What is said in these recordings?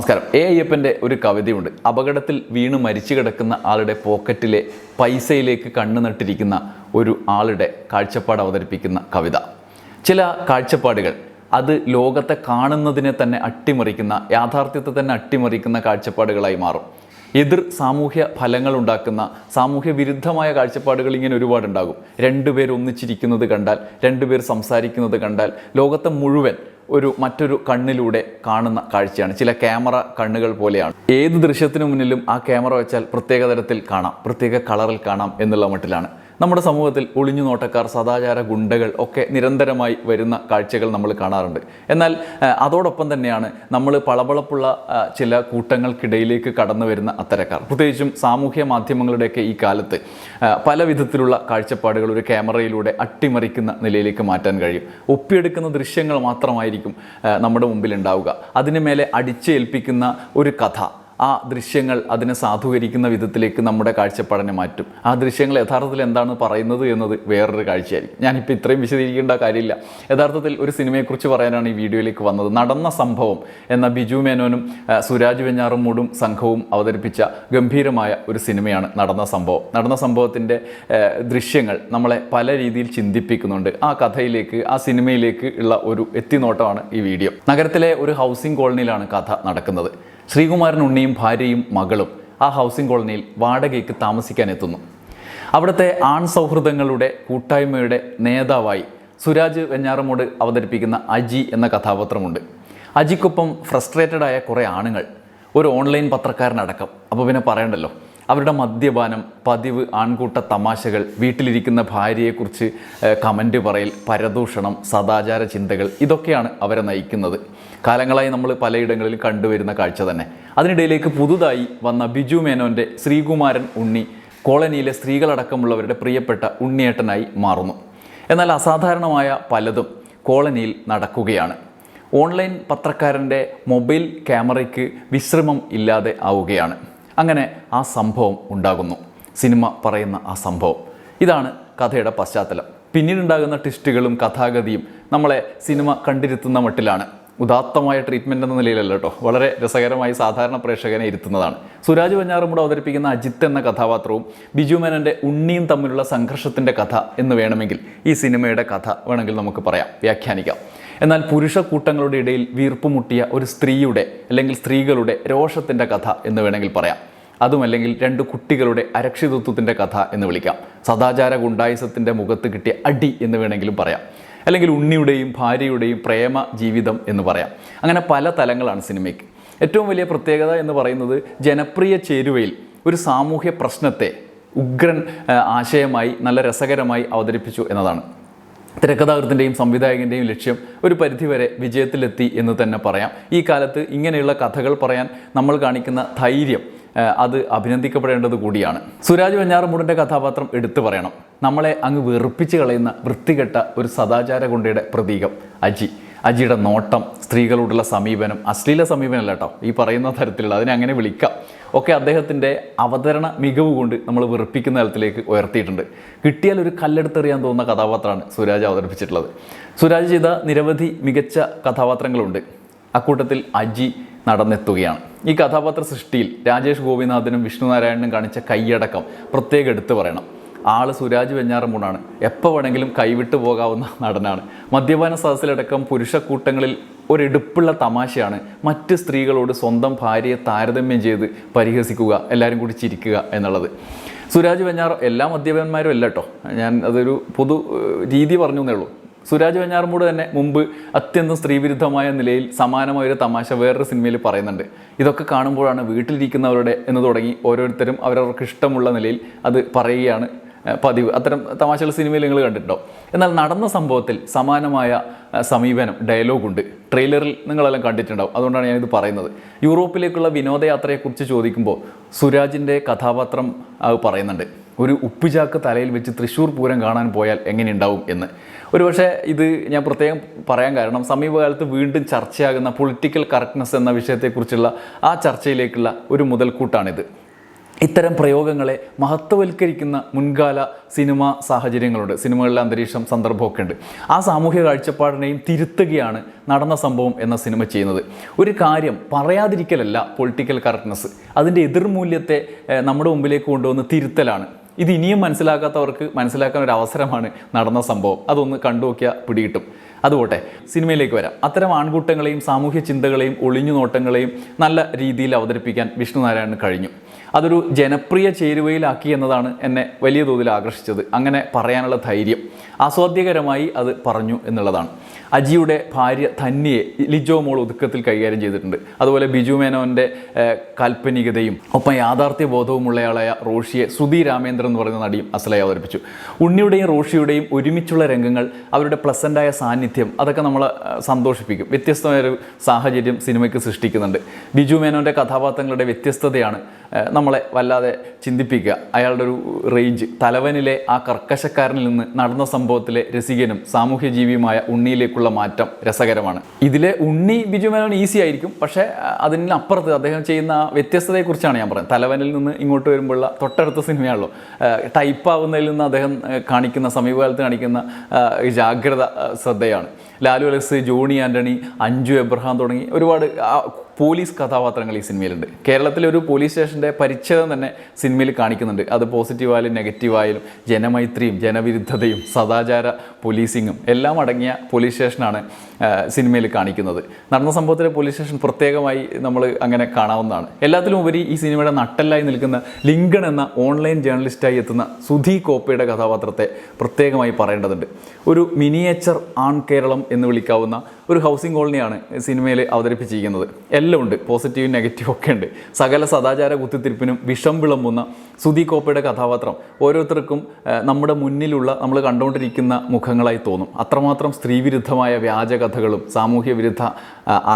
നമസ്കാരം. എ അയ്യപ്പന്റെ ഒരു കവിതയുണ്ട്. അപകടത്തിൽ വീണ് മരിച്ചു കിടക്കുന്ന ആളുടെ പോക്കറ്റിലെ പൈസയിലേക്ക് കണ്ണു നട്ടിരിക്കുന്ന ഒരു ആളുടെ കാഴ്ചപ്പാട് അവതരിപ്പിക്കുന്ന കവിത. ചില കാഴ്ചപ്പാടുകൾ അത് ലോകത്തെ കാണുന്നതിനെ തന്നെ അട്ടിമറിക്കുന്ന യാഥാർത്ഥ്യത്തെ തന്നെ അട്ടിമറിക്കുന്ന കാഴ്ചപ്പാടുകളായി മാറും. എതിർ സാമൂഹ്യ ഫലങ്ങൾ ഉണ്ടാക്കുന്ന സാമൂഹ്യ വിരുദ്ധമായ കാഴ്ചപ്പാടുകൾ ഇങ്ങനെ ഒരുപാടുണ്ടാകും. രണ്ടുപേർ ഒന്നിച്ചിരിക്കുന്നത് കണ്ടാൽ രണ്ടുപേർ സംസാരിക്കുന്നത് കണ്ടാൽ ലോകത്തെ മുഴുവൻ ഒരു മറ്റൊരു കണ്ണിലൂടെ കാണുന്ന കാഴ്ചയാണ്. ചില ക്യാമറ കണ്ണുകൾ പോലെയാണ്. ഏത് ദൃശ്യത്തിനു മുന്നിലും ആ ക്യാമറ വെച്ചാൽ പ്രത്യേക തരത്തിൽ കാണാം പ്രത്യേക കളറിൽ കാണാം എന്നുള്ള മട്ടിലാണ്. നമ്മുടെ സമൂഹത്തിൽ ഒളിഞ്ഞു നോട്ടക്കാർ സദാചാര ഗുണ്ടകൾ ഒക്കെ നിരന്തരമായി വരുന്ന കാഴ്ചകൾ നമ്മൾ കാണാറുണ്ട്. എന്നാൽ അതോടൊപ്പം തന്നെയാണ് നമ്മൾ പളപളപ്പുള്ള ചില കൂട്ടങ്ങൾക്കിടയിലേക്ക് കടന്നു വരുന്ന അത്തരക്കാർ. പ്രത്യേകിച്ചും സാമൂഹ്യ മാധ്യമങ്ങളുടെയൊക്കെ ഈ കാലത്ത് പല വിധത്തിലുള്ള കാഴ്ചപ്പാടുകൾ ഒരു ക്യാമറയിലൂടെ അട്ടിമറിക്കുന്ന നിലയിലേക്ക് മാറ്റാൻ കഴിയും. ഒപ്പിയെടുക്കുന്ന ദൃശ്യങ്ങൾ മാത്രമായിരിക്കും നമ്മുടെ മുമ്പിൽ ഉണ്ടാവുക. അതിന് മേലെ അടിച്ചേൽപ്പിക്കുന്ന ഒരു കഥ. ആ ദൃശ്യങ്ങൾ അതിനെ സാധൂകരിക്കുന്ന വിധത്തിലേക്ക് നമ്മുടെ കാഴ്ചപ്പാടിനെ മാറ്റും. ആ ദൃശ്യങ്ങൾ യഥാർത്ഥത്തിൽ എന്താണ് പറയുന്നത് എന്നത് വേറൊരു കാഴ്ചയായിരിക്കും. ഞാനിപ്പോൾ ഇത്രയും വിശദീകരിക്കേണ്ട കാര്യമില്ല. യഥാർത്ഥത്തിൽ ഒരു സിനിമയെക്കുറിച്ച് പറയാനാണ് ഈ വീഡിയോയിലേക്ക് വന്നത്. നടന്ന സംഭവം എന്ന ബിജു മേനോനും സുരാജ് വെഞ്ഞാറമ്മൂടും സംഘവും അവതരിപ്പിച്ച ഗംഭീരമായ ഒരു സിനിമയാണ് നടന്ന സംഭവം. നടന്ന സംഭവത്തിന്റെ ദൃശ്യങ്ങൾ നമ്മളെ പല രീതിയിൽ ചിന്തിപ്പിക്കുന്നുണ്ട്. ആ കഥയിലേക്ക് ആ സിനിമയിലേക്ക് ഉള്ള ഒരു എത്തിനോട്ടമാണ് ഈ വീഡിയോ. നഗരത്തിലെ ഒരു ഹൗസിംഗ് കോളനിയിലാണ് കഥ നടക്കുന്നത്. ശ്രീകുമാരൻ ഉണ്ണിയും ഭാര്യയും മകളും ആ ഹൗസിംഗ് കോളനിയിൽ വാടകയ്ക്ക് താമസിക്കാൻ എത്തുന്നു. അവിടുത്തെ ആൺ സൗഹൃദങ്ങളുടെ കൂട്ടായ്മയുടെ നേതാവായി സുരാജ് വെഞ്ഞാറമോട് അവതരിപ്പിക്കുന്ന അജി എന്ന കഥാപാത്രമുണ്ട്. അജിക്കൊപ്പം ഫ്രസ്ട്രേറ്റഡ് ആയ കുറേ ആണുങ്ങൾ ഒരു ഓൺലൈൻ പത്രക്കാരനടക്കം. അപ്പോൾ പിന്നെ പറയണ്ടല്ലോ അവരുടെ മദ്യപാനം പതിവ് ആൺകൂട്ട തമാശകൾ വീട്ടിലിരിക്കുന്ന ഭാര്യയെക്കുറിച്ച് കമന്റ് പറയൽ പരദൂഷണം സദാചാര ചിന്തകൾ ഇതൊക്കെയാണ് അവരെ നയിക്കുന്നത്. കാലങ്ങളായി നമ്മൾ പലയിടങ്ങളിലും കണ്ടുവരുന്ന കാഴ്ച തന്നെ. അതിനിടയിലേക്ക് പുതുതായി വന്ന ബിജു മേനോന്റെ ശ്രീകുമാരൻ ഉണ്ണി കോളനിയിലെ സ്ത്രീകളടക്കമുള്ളവരുടെ പ്രിയപ്പെട്ട ഉണ്ണിയേട്ടനായി മാറുന്നു. എന്നാൽ അസാധാരണമായ പലതും കോളനിയിൽ നടക്കുകയാണ്. ഓൺലൈൻ പത്രക്കാരന്റെ മൊബൈൽ ക്യാമറയ്ക്ക് വിശ്രമം ഇല്ലാതെ ആവുകയാണ്. അങ്ങനെ ആ സംഭവം ഉണ്ടാകുന്നു. സിനിമ പറയുന്ന ആ സംഭവം. ഇതാണ് കഥയുടെ പശ്ചാത്തലം. പിന്നീടുണ്ടാകുന്ന ട്വിസ്റ്റുകളും കഥാഗതിയും നമ്മളെ സിനിമ കണ്ടിരുത്തുന്ന മട്ടിലാണ്. ഉദാത്തമായ ട്രീറ്റ്മെന്റ് എന്ന നിലയിലല്ല കേട്ടോ വളരെ രസകരമായി സാധാരണ പ്രേക്ഷകനെ ഇരുത്തുന്നതാണ്. സുരാജ് വെഞ്ഞാറമ്മൂട് അവതരിപ്പിക്കുന്ന അജിത്ത് എന്ന കഥാപാത്രവും ബിജു മേനന്റെ ഉണ്ണിയും തമ്മിലുള്ള സംഘർഷത്തിന്റെ കഥ എന്ന് വേണമെങ്കിൽ ഈ സിനിമയുടെ കഥ വേണമെങ്കിൽ നമുക്ക് പറയാം. വ്യാഖ്യാനിക്കാം. എന്നാൽ പുരുഷ കൂട്ടങ്ങളുടെ ഇടയിൽ വീർപ്പുമുട്ടിയ ഒരു സ്ത്രീയുടെ അല്ലെങ്കിൽ സ്ത്രീകളുടെ രോഷത്തിന്റെ കഥ എന്ന് വേണമെങ്കിൽ പറയാം. അതുമല്ലെങ്കിൽ രണ്ട് കുട്ടികളുടെ അരക്ഷിതത്വത്തിന്റെ കഥ എന്ന് വിളിക്കാം. സദാചാര ഗുണ്ടായുസത്തിന്റെ മുഖത്ത് കിട്ടിയ അടി എന്ന് വേണമെങ്കിലും പറയാം. അല്ലെങ്കിൽ ഉണ്ണിയുടെയും ഭാര്യയുടെയും പ്രേമ ജീവിതം എന്ന് പറയാം. അങ്ങനെ പല തലങ്ങളാണ് സിനിമയ്ക്ക്. ഏറ്റവും വലിയ പ്രത്യേകത എന്ന് പറയുന്നത് ജനപ്രിയ ചേരുവയിൽ ഒരു സാമൂഹ്യ പ്രശ്നത്തെ ഉഗ്രൻ ആശയമായി നല്ല രസകരമായി അവതരിപ്പിച്ചു എന്നതാണ്. തിരക്കഥാകൃത്തിന്റെയും സംവിധായകന്റെയും ലക്ഷ്യം ഒരു പരിധിവരെ വിജയത്തിലെത്തി എന്ന് തന്നെ പറയാം. ഈ കാലത്ത് ഇങ്ങനെയുള്ള കഥകൾ പറയാൻ നമ്മൾ കാണിക്കുന്ന ധൈര്യം അത് അഭിനന്ദിക്കപ്പെടേണ്ടത് കൂടിയാണ്. സുരാജ് വെഞ്ഞാറമൂടിന്റെ കഥാപാത്രം എടുത്തു പറയണം. നമ്മളെ അങ്ങ് വെറുപ്പിച്ച് കളയുന്ന വൃത്തികെട്ട ഒരു സദാചാര ഗുണ്ടയുടെ പ്രതീകം. അജി. അജിയുടെ നോട്ടം സ്ത്രീകളോടുള്ള സമീപനം അശ്ലീല സമീപനമല്ല കേട്ടോ. ഈ പറയുന്ന തരത്തിലുള്ള അതിനെ അങ്ങനെ വിളിക്കാം. ഒക്കെ അദ്ദേഹത്തിന്റെ അവതരണ മികവ് കൊണ്ട് നമ്മൾ വെറുപ്പിക്കുന്ന തലത്തിലേക്ക് ഉയർത്തിയിട്ടുണ്ട്. കിട്ടിയാൽ ഒരു കല്ലെടുത്തെറിയാൻ തോന്നുന്ന കഥാപാത്രമാണ് സുരാജ് അവതരിപ്പിച്ചിട്ടുള്ളത്. സുരാജ് ചെയ്ത നിരവധി മികച്ച കഥാപാത്രങ്ങളുണ്ട്. അക്കൂട്ടത്തിൽ അജി നടന്നെത്തുകയാണ്. ഈ കഥാപാത്ര സൃഷ്ടിയിൽ രാജേഷ് ഗോപിനാഥനും വിഷ്ണുനാരായണനും കാണിച്ച കൈയടക്കം പ്രത്യേകം എടുത്തു പറയണം. ആൾ സുരാജ് വെഞ്ഞാറമൂടാണ്. എപ്പോൾ വേണമെങ്കിലും കൈവിട്ടു പോകാവുന്ന നടനാണ്. മദ്യപാന സദസ്സിലടക്കം പുരുഷക്കൂട്ടങ്ങളിൽ ഒരെടുപ്പുള്ള തമാശയാണ്. മറ്റ് സ്ത്രീകളോട് സ്വന്തം ഭാര്യയെ താരതമ്യം ചെയ്ത് പരിഹസിക്കുക എല്ലാവരും കൂടി ചിരിക്കുക എന്നുള്ളത്. സുരാജ് വെഞ്ഞാറ എല്ലാ മദ്യപന്മാരും അല്ല കേട്ടോ ഞാൻ അതൊരു പൊതു രീതി പറഞ്ഞു എന്നേ ഉള്ളൂ. സുരാജ് വെഞ്ഞാറമൂട് തന്നെ മുമ്പ് അത്യന്തം സ്ത്രീവിരുദ്ധമായ നിലയിൽ സമാനമായ ഒരു തമാശ വേറൊരു സിനിമയിൽ പറയുന്നുണ്ട്. ഇതൊക്കെ കാണുമ്പോഴാണ് വീട്ടിലിരിക്കുന്നവരുടെ എന്ന് തുടങ്ങി ഓരോരുത്തരും അവരവർക്ക് ഇഷ്ടമുള്ള നിലയിൽ അത് പറയുകയാണ് പതിവ്. അത്തരം തമാശകൾ സിനിമയിൽ നിങ്ങൾ കണ്ടിട്ടുണ്ടോ? എന്നാൽ നടന്ന സംഭവത്തിൽ സമാനമായ സമീപനം ഡയലോഗുണ്ട് ട്രെയിലറിൽ നിങ്ങളെല്ലാം കണ്ടിട്ടുണ്ടാവും. അതുകൊണ്ടാണ് ഞാനിത് പറയുന്നത്. യൂറോപ്പിലേക്കുള്ള വിനോദയാത്രയെക്കുറിച്ച് ചോദിക്കുമ്പോൾ സുരാജിന്റെ കഥാപാത്രം പറയുന്നുണ്ട്. ഒരു ഉപ്പുചാക്ക് തലയിൽ വെച്ച് തൃശ്ശൂർ പൂരം കാണാൻ പോയാൽ എങ്ങനെയുണ്ടാവും എന്ന്. ഒരുപക്ഷെ ഇത് ഞാൻ പ്രത്യേകം പറയാൻ കാരണം സമീപകാലത്ത് വീണ്ടും ചർച്ചയാകുന്ന പൊളിറ്റിക്കൽ കറക്റ്റ്നെസ് എന്ന വിഷയത്തെക്കുറിച്ചുള്ള ആ ചർച്ചയിലേക്കുള്ള ഒരു മുതൽക്കൂട്ടാണിത്. ഇത്തരം പ്രയോഗങ്ങളെ മഹത്വവൽക്കരിക്കുന്ന മുൻകാല സിനിമ സാഹചര്യങ്ങളുണ്ട്. സിനിമകളിലെ അന്തരീക്ഷം സന്ദർഭമൊക്കെ ഉണ്ട്. ആ സാമൂഹ്യ കാഴ്ചപ്പാടിനെയും തിരുത്തുകയാണ് നടന്ന സംഭവം എന്ന സിനിമ ചെയ്യുന്നത്. ഒരു കാര്യം പറയാതിരിക്കലല്ല പൊളിറ്റിക്കൽ കറക്റ്റ്നസ് അതിന്റെ എതിർമൂല്യത്തെ നമ്മുടെ മുമ്പിലേക്ക് കൊണ്ടുവന്ന് തിരുത്തലാണ്. ഇത് ഇനിയും മനസ്സിലാക്കാത്തവർക്ക് മനസ്സിലാക്കാൻ ഒരു അവസരമാണ് നടന്ന സംഭവം. അതൊന്ന് കണ്ടു നോക്കിയാൽ പിടികിട്ടും അതുപോട്ടെ സിനിമയിലേക്ക് വരാം. അത്തരം ആൺകൂട്ടങ്ങളെയും സാമൂഹ്യ ചിന്തകളെയും ഒളിഞ്ഞു നോട്ടങ്ങളെയും നല്ല രീതിയിൽ അവതരിപ്പിക്കാൻ വിഷ്ണുനാരായണൻ കഴിഞ്ഞു. അതൊരു ജനപ്രിയ ചേരുവയിലാക്കി എന്നതാണ് എന്നെ വലിയ തോതിൽ ആകർഷിച്ചത്. അങ്ങനെ പറയാനുള്ള ധൈര്യം ആസ്വാദ്യകരമായി അത് പറഞ്ഞു എന്നുള്ളതാണ്. അജിയുടെ ഭാര്യ ധന്യയെ ലിജോ മോൾ ഒതുക്കത്തിൽ കൈകാര്യം ചെയ്തിട്ടുണ്ട്. അതുപോലെ ബിജു മേനോന്റെ കാൽപ്പനികതയും ഒപ്പം യാഥാർത്ഥ്യ ബോധവുമുള്ളയാളായ റോഷിയെ സുധി രാമേന്ദ്രൻ എന്ന് പറയുന്ന നടിയും അസലയെ അവതരിപ്പിച്ചു. ഉണ്ണിയുടെയും റോഷിയുടെയും ഒരുമിച്ചുള്ള രംഗങ്ങൾ അവരുടെ പ്ലസന്റായ സാന്നിധ്യം അതൊക്കെ നമ്മളെ സന്തോഷിപ്പിക്കും. വ്യത്യസ്തമായൊരു സാഹചര്യം സിനിമയ്ക്ക് സൃഷ്ടിക്കുന്നുണ്ട്. ബിജു മേനോന്റെ കഥാപാത്രങ്ങളുടെ വ്യത്യസ്തതയാണ് നമ്മളെ വല്ലാതെ ചിന്തിപ്പിക്കുക. അയാളുടെ ഒരു റേഞ്ച് തലവനിലെ ആ കർക്കശക്കാരനിൽ നിന്ന് നടന്ന സംഭവത്തിലെ രസികനും സാമൂഹ്യ ജീവിയുമായ ഉണ്ണിയിലേക്കുള്ള മാറ്റം രസകരമാണ്. ഇതിലെ ഉണ്ണി ബിജു മേനോൻ ഈസി ആയിരിക്കും. പക്ഷേ അതിനപ്പുറത്ത് അദ്ദേഹം ചെയ്യുന്ന വ്യത്യസ്തതയെക്കുറിച്ചാണ് ഞാൻ പറയുന്നത്. തലവനിൽ നിന്ന് ഇങ്ങോട്ട് വരുമ്പോഴുള്ള തൊട്ടടുത്ത സിനിമയാണല്ലോ ടൈപ്പ് ആവുന്നതിൽ നിന്ന് അദ്ദേഹം കാണിക്കുന്ന സമീപകാലത്ത് കാണിക്കുന്ന ജാഗ്രത ശ്രദ്ധയാണ്. ലാലു അലക്സ് ജോണി ആന്റണി അഞ്ജു എബ്രഹാം തുടങ്ങി ഒരുപാട് പോലീസ് കഥാപാത്രങ്ങൾ ഈ സിനിമയിലുണ്ട്. കേരളത്തിലെ ഒരു പോലീസ് സ്റ്റേഷന്റെ പരിച്ഛേദം തന്നെ സിനിമയിൽ കാണിക്കുന്നുണ്ട്. അത് പോസിറ്റീവായാലും നെഗറ്റീവായാലും ജനമൈത്രിയും ജനവിരുദ്ധതയും സദാചാര പോലീസിങ്ങും എല്ലാം അടങ്ങിയ പോലീസ് സ്റ്റേഷനാണ് സിനിമയിൽ കാണിക്കുന്നത്. നടന്ന സംഭവത്തിലെ പോലീസ് സ്റ്റേഷൻ പ്രത്യേകമായി നമ്മൾ അങ്ങനെ കാണാവുന്നതാണ്. എല്ലാത്തിലും ഉപരി ഈ സിനിമയുടെ നട്ടല്ലായി നിൽക്കുന്ന ലിങ്കൺ എന്ന ഓൺലൈൻ ജേർണലിസ്റ്റായി എത്തുന്ന സുധി കോപ്പയുടെ കഥാപാത്രത്തെ പ്രത്യേകമായി പറയേണ്ടതുണ്ട്. ഒരു മിനിയേച്ചർ ആൺ കേരളം എന്ന് വിളിക്കാവുന്ന ഒരു ഹൗസിംഗ് കോളനിയാണ് സിനിമയിൽ അവതരിപ്പിച്ചിരിക്കുന്നത്. എല്ലാം ഉണ്ട് പോസിറ്റീവും നെഗറ്റീവും ഒക്കെ ഉണ്ട്. സകല സദാചാര കുത്തിത്തിരിപ്പിനും വിഷം വിളമ്പുന്ന സുധി കോപ്പയുടെ കഥാപാത്രം ഓരോരുത്തർക്കും നമ്മുടെ മുന്നിലുള്ള നമ്മൾ കണ്ടുകൊണ്ടിരിക്കുന്ന മുഖങ്ങളായി തോന്നും. അത്രമാത്രം സ്ത്രീവിരുദ്ധമായ വ്യാജകഥകളും സാമൂഹ്യ വിരുദ്ധ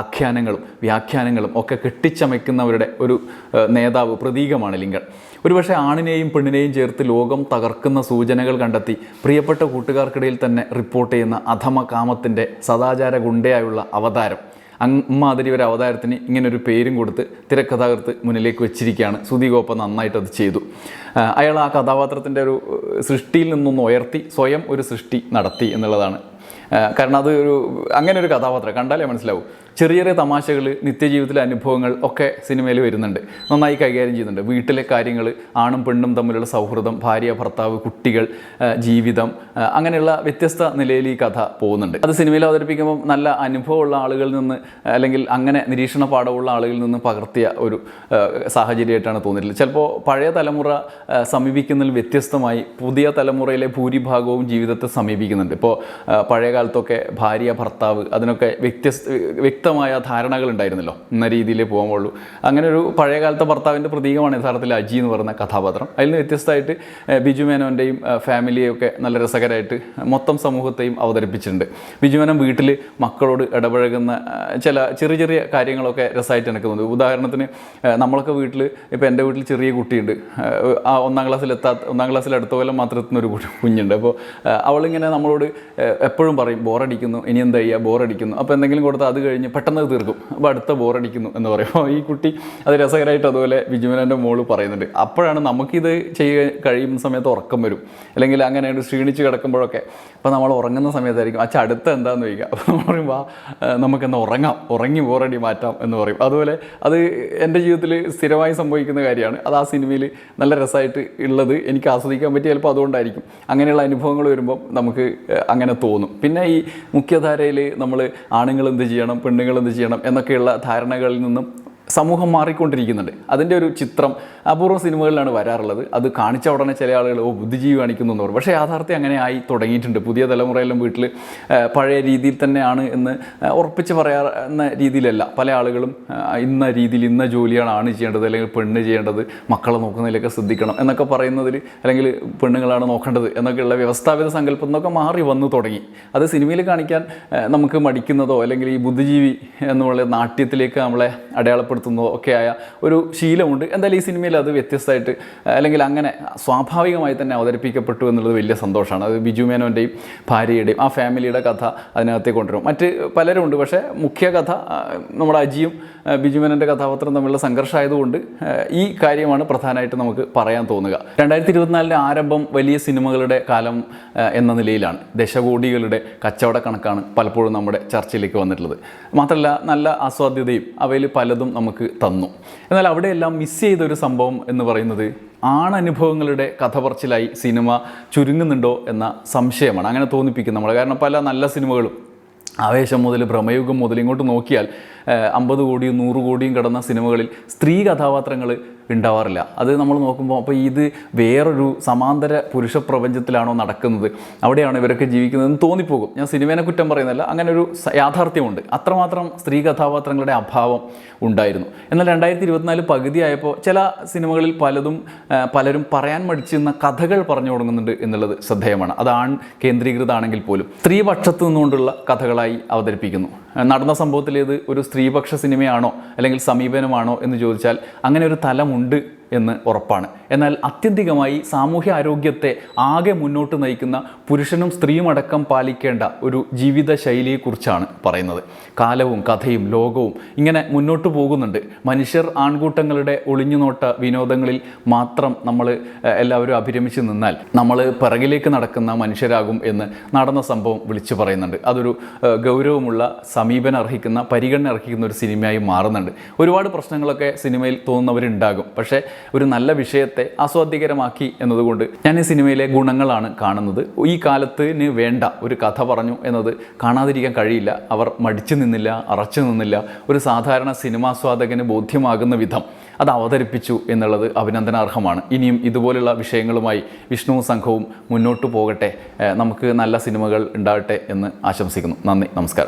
ആഖ്യാനങ്ങളും വ്യാഖ്യാനങ്ങളും ഒക്കെ കെട്ടിച്ചമയ്ക്കുന്നവരുടെ ഒരു നേതാവ് പ്രതീകമാണ് ലിങ്കൺ. ഒരുപക്ഷെ ആണിനെയും പെണ്ണിനെയും ചേർത്ത് ലോകം തകർക്കുന്ന സൂചനകൾ കണ്ടെത്തി പ്രിയപ്പെട്ട കൂട്ടുകാർക്കിടയിൽ തന്നെ റിപ്പോർട്ട് ചെയ്യുന്ന അധമ കാമത്തിന്റെ സദാചാര ഗുണ്ടയായുള്ള അവതാരം. അമ്മാതിരി ഒരു അവതാരത്തിന് ഇങ്ങനെ ഒരു പേരും കൊടുത്ത് തിരക്കഥാകൃത്ത് മുന്നിലേക്ക് വെച്ചിരിക്കുകയാണ്. സുധി ഗോപ നന്നായിട്ട് അത് ചെയ്തു. അയാൾ ആ കഥാപാത്രത്തിന്റെ ഒരു സൃഷ്ടിയിൽ നിന്നൊന്ന് ഉയർത്തി സ്വയം ഒരു സൃഷ്ടി നടത്തി എന്നുള്ളതാണ് കാരണം അത് ഒരു അങ്ങനെ ഒരു കഥാപാത്രം കണ്ടാലേ മനസ്സിലാവും. ചെറിയ ചെറിയ തമാശകൾ നിത്യജീവിതത്തിലെ അനുഭവങ്ങൾ ഒക്കെ സിനിമയിൽ വരുന്നുണ്ട്. നന്നായി കൈകാര്യം ചെയ്യുന്നുണ്ട്. വീട്ടിലെ കാര്യങ്ങൾ ആണും പെണ്ണും തമ്മിലുള്ള സൗഹൃദം ഭാര്യ ഭർത്താവ് കുട്ടികൾ ജീവിതം അങ്ങനെയുള്ള വ്യത്യസ്ത നിലയിൽ ഈ കഥ പോകുന്നുണ്ട്. അത് സിനിമയിൽ അവതരിപ്പിക്കുമ്പോൾ നല്ല അനുഭവമുള്ള ആളുകളിൽ നിന്ന് അല്ലെങ്കിൽ അങ്ങനെ നിരീക്ഷണ പാഠമുള്ള ആളുകളിൽ നിന്ന് പകർത്തിയ ഒരു സാഹചര്യമായിട്ടാണ് തോന്നിയിട്ടുള്ളത്. ചിലപ്പോൾ പഴയ തലമുറ സമീപിക്കുന്നതിൽ വ്യത്യസ്തമായി പുതിയ തലമുറയിലെ ഭൂരിഭാഗവും ജീവിതത്തെ സമീപിക്കുന്നുണ്ട്. ഇപ്പോൾ പഴയ കാലത്തൊക്കെ ഭാര്യ ഭർത്താവ് അതിനൊക്കെ വ്യത്യസ്ത വ്യക്തമായ ധാരണകൾ ഉണ്ടായിരുന്നല്ലോ എന്ന രീതിയിൽ പോകുമ്പോഴുള്ളൂ അങ്ങനെ ഒരു പഴയ കാലത്തെ ഭർത്താവിന്റെ പ്രതീകമാണ് യഥാർത്ഥത്തിൽ അജി എന്ന് പറയുന്ന കഥാപാത്രം. അതിൽ നിന്ന് വ്യത്യസ്തമായിട്ട് ബിജു മേനോന്റെയും ഫാമിലിയെയൊക്കെ നല്ല രസകരമായിട്ട് മൊത്തം സമൂഹത്തെയും അവതരിപ്പിച്ചിട്ടുണ്ട്. ബിജു മേനോൻ വീട്ടിൽ മക്കളോട് ഇടപഴകുന്ന ചില ചെറിയ ചെറിയ കാര്യങ്ങളൊക്കെ രസമായിട്ട് തോന്നുന്നു. ഉദാഹരണത്തിന് നമ്മളൊക്കെ വീട്ടിൽ ഇപ്പോൾ എന്റെ വീട്ടിൽ ചെറിയ കുട്ടിയുണ്ട്. ആ ഒന്നാം ക്ലാസ്സിൽ എത്താത്ത ഒന്നാം ക്ലാസ്സിൽ അടുത്ത കൊല്ലം മാത്രം എത്തുന്ന ഒരു കുഞ്ഞുണ്ട്. അപ്പോൾ അവളിങ്ങനെ നമ്മളോട് ഏഹ്, എപ്പോഴും പറയും ബോറടിക്കുന്നു ഇനി എന്താ ചെയ്യുക ബോറടിക്കുന്നു. അപ്പോൾ എന്തെങ്കിലും കൊടുത്താൽ അത് കഴിഞ്ഞ് പെട്ടെന്ന് തീർക്കും. അപ്പോൾ അടുത്ത ബോറടിക്കുന്നു എന്ന് പറയും. അപ്പോൾ ഈ കുട്ടി അത് രസകരമായിട്ട് അതുപോലെ വിജുമനന്റെ മോൾ പറയുന്നുണ്ട്. അപ്പോഴാണ് നമുക്കിത് ചെയ്യാൻ കഴിയുന്ന സമയത്ത് ഉറക്കം വരും. അല്ലെങ്കിൽ അങ്ങനെ ക്ഷീണിച്ച് കിടക്കുമ്പോഴൊക്കെ. അപ്പോൾ നമ്മൾ ഉറങ്ങുന്ന സമയത്തായിരിക്കും അച്ഛൻ അടുത്ത എന്താണെന്ന് ചോദിക്കുക അപ്പോൾ നമ്മൾ പറയും വാ ഏഹ്, നമുക്കെന്നാ ഉറങ്ങാം. ഉറങ്ങി ബോറടി മാറ്റാം. എന്ന് പറയും. അതുപോലെ അത് എന്റെ ജീവിതത്തിൽ സ്ഥിരമായി സംഭവിക്കുന്ന കാര്യമാണ്. അത് ആ സിനിമയിൽ നല്ല രസമായിട്ട് ഉള്ളത് എനിക്ക് ആസ്വദിക്കാൻ പറ്റി ചിലപ്പോൾ അതുകൊണ്ടായിരിക്കും. അങ്ങനെയുള്ള അനുഭവങ്ങൾ വരുമ്പോൾ നമുക്ക് അങ്ങനെ തോന്നും. പിന്നെ ഈ മുഖ്യധാരയിൽ നമ്മൾ ആണുങ്ങൾ എന്ത് ചെയ്യണം പെണ്ണുങ്ങൾ എന്ത് ചെയ്യണം എന്നൊക്കെയുള്ള ധാരണകളിൽ നിന്നും സമൂഹം മാറിക്കൊണ്ടിരിക്കുന്നുണ്ട്. അതിന്റെ ഒരു ചിത്രം അപൂർവ സിനിമകളിലാണ് വരാറുള്ളത്. അത് കാണിച്ച ഉടനെ ചില ആളുകൾ ഓ ബുദ്ധിജീവി കാണിക്കുന്നു എന്ന് പറയും. പക്ഷേ യാഥാർത്ഥ്യം അങ്ങനെ ആയി തുടങ്ങിയിട്ടുണ്ട്. പുതിയ തലമുറയെല്ലാം വീട്ടിൽ പഴയ രീതിയിൽ തന്നെയാണ് എന്ന് ഉറപ്പിച്ച് പറയാവുന്ന രീതിയിലല്ല. പല ആളുകളും ഇന്ന രീതിയിൽ ഇന്ന ജോലിയാണ് ആണ് ചെയ്യേണ്ടത് അല്ലെങ്കിൽ പെണ്ണ് ചെയ്യേണ്ടത് മക്കളെ നോക്കുന്നതിലൊക്കെ ശ്രദ്ധിക്കണം എന്നൊക്കെ പറയുന്നതിൽ അല്ലെങ്കിൽ പെണ്ണുങ്ങളാണ് നോക്കേണ്ടത് എന്നൊക്കെയുള്ള വ്യവസ്ഥാപിത സങ്കല്പം എന്നൊക്കെ മാറി വന്നു തുടങ്ങി. അത് സിനിമയിൽ കാണിക്കാൻ നമുക്ക് മടിക്കുന്നതോ അല്ലെങ്കിൽ ഈ ബുദ്ധിജീവി എന്നുള്ള നാട്യത്തിലേക്ക് നമ്മളെ അടയാളപ്പെടുത്തുന്നതോ ഒക്കെ ആയ ഒരു ശീലമുണ്ട്. എന്തായാലും ഈ സിനിമയിൽ അത് വ്യത്യസ്തമായിട്ട് അല്ലെങ്കിൽ അങ്ങനെ സ്വാഭാവികമായി തന്നെ അവതരിപ്പിക്കപ്പെട്ടു എന്നുള്ളത് വലിയ സന്തോഷമാണ്. അത് ബിജു മേനോന്റെയും ഭാര്യയുടെയും ആ ഫാമിലിയുടെ കഥ അതിനകത്തേക്ക് കൊണ്ടുവരും. മറ്റ് പലരും ഉണ്ട് പക്ഷേ മുഖ്യ കഥ നമ്മുടെ അജിയും ബിജുമേനന്റെ കഥാപാത്രം തമ്മിലുള്ള സംഘർഷമായതുകൊണ്ട് ഈ കാര്യമാണ് പ്രധാനമായിട്ട് നമുക്ക് പറയാൻ തോന്നുക. രണ്ടായിരത്തി ഇരുപത്തിനാലിന്റെ ആരംഭം വലിയ സിനിമകളുടെ കാലം എന്ന നിലയിലാണ്. ദശകോടികളുടെ കച്ചവട കണക്കാണ് പലപ്പോഴും നമ്മുടെ ചർച്ചയിലേക്ക് വന്നിട്ടുള്ളത്. മാത്രമല്ല നല്ല ആസ്വാദ്യതയും അവയിൽ പലതും നമുക്ക് തന്നു. എന്നാൽ അവിടെയെല്ലാം മിസ് ചെയ്തൊരു സംഭവം എന്ന് പറയുന്നത് ആണനുഭവങ്ങളുടെ കഥ പറച്ചിലായി സിനിമ ചുരുങ്ങുന്നുണ്ടോ എന്ന സംശയമാണ്. അങ്ങനെ തോന്നിപ്പിക്കും നമ്മൾ കാരണം പല നല്ല സിനിമകളും ആവേശം മുതൽ ഭ്രമയുഗം മുതൽ ഇങ്ങോട്ട് നോക്കിയാൽ അമ്പത് കോടിയും നൂറ് കോടിയും കടന്ന സിനിമകളിൽ സ്ത്രീ കഥാപാത്രങ്ങൾ ഉണ്ടാവാറില്ല. അത് നമ്മൾ നോക്കുമ്പോൾ അപ്പോൾ ഇത് വേറൊരു സമാന്തര പുരുഷ പ്രപഞ്ചത്തിലാണോ നടക്കുന്നത്? അവിടെയാണ് ഇവരൊക്കെ ജീവിക്കുന്നതെന്ന് തോന്നിപ്പോകും. ഞാൻ സിനിമേനെ കുറ്റം പറയുന്നില്ല അങ്ങനെ ഒരു യാഥാർത്ഥ്യമുണ്ട്. അത്രമാത്രം സ്ത്രീ കഥാപാത്രങ്ങളുടെ അഭാവം ഉണ്ടായിരുന്നു. എന്നാൽ രണ്ടായിരത്തി ഇരുപത്തിനാല് പകുതിയായപ്പോൾ ചില സിനിമകളിൽ പലതും പലരും പറയാൻ മടിച്ചിരുന്ന കഥകൾ പറഞ്ഞു തുടങ്ങുന്നുണ്ട് എന്നുള്ളത് ശ്രദ്ധേയമാണ്. അത് ആൺ കേന്ദ്രീകൃതമാണെങ്കിൽ പോലും. സ്ത്രീപക്ഷത്തു നിന്നുകൊണ്ടുള്ള കഥകളായി അവതരിപ്പിക്കുന്നു. ആ, നടന്ന സംഭവത്തിൽ ഇത് ഒരു സ്ത്രീപക്ഷ സിനിമയാണോ അല്ലെങ്കിൽ സമീപനമാണോ എന്ന് ചോദിച്ചാൽ അങ്ങനെ ഒരു തലമുണ്ട് എന്ന് ഉറപ്പാണ്. എന്നാൽ അത്യന്തികമായി സാമൂഹ്യ ആരോഗ്യത്തെ ആകെ മുന്നോട്ട് നയിക്കുന്ന പുരുഷനും സ്ത്രീയും അടക്കം പാലിക്കേണ്ട ഒരു ജീവിത ശൈലിയെക്കുറിച്ചാണ് പറയുന്നത്. കാലവും കഥയും ലോകവും ഇങ്ങനെ മുന്നോട്ട് പോകുന്നുണ്ട്. മനുഷ്യർ ആൺകൂട്ടങ്ങളുടെ ഒളിഞ്ഞുനോട്ട വിനോദങ്ങളിൽ മാത്രം നമ്മൾ എല്ലാവരും അഭിരമിച്ച് നിന്നാൽ നമ്മൾ പിറകിലേക്ക് നടക്കുന്ന മനുഷ്യരാകും എന്ന് നടന്ന സംഭവം വിളിച്ചു പറയുന്നുണ്ട്. അതൊരു ഗൗരവമുള്ള സമീപനം അർഹിക്കുന്ന പരിഗണന അർഹിക്കുന്ന ഒരു സിനിമയായി മാറുന്നുണ്ട്. ഒരുപാട് പ്രശ്നങ്ങളൊക്കെ സിനിമയിൽ തോന്നുന്നവരുണ്ടാകും. പക്ഷേ ഒരു നല്ല വിഷയത്തെ ആസ്വാദ്യകരമാക്കി എന്നതുകൊണ്ട് ഞാൻ ഈ സിനിമയിലെ ഗുണങ്ങളാണ് കാണുന്നത്. ഈ കാലത്തിന് വേണ്ട ഒരു കഥ പറഞ്ഞു എന്നത് കാണാതിരിക്കാൻ കഴിയില്ല. അവർ മടിച്ചു നിന്നില്ല അറച്ചു നിന്നില്ല. ഒരു സാധാരണ സിനിമാസ്വാദകന് ബോധ്യമാകുന്ന വിധം അത് അവതരിപ്പിച്ചു എന്നുള്ളത് അഭിനന്ദനാർഹമാണ്. ഇനിയും ഇതുപോലുള്ള വിഷയങ്ങളുമായി വിഷ്ണു സംഘവും മുന്നോട്ട് പോകട്ടെ. നമുക്ക് നല്ല സിനിമകൾ ഉണ്ടാകട്ടെ എന്ന് ആശംസിക്കുന്നു. നന്ദി നമസ്കാരം.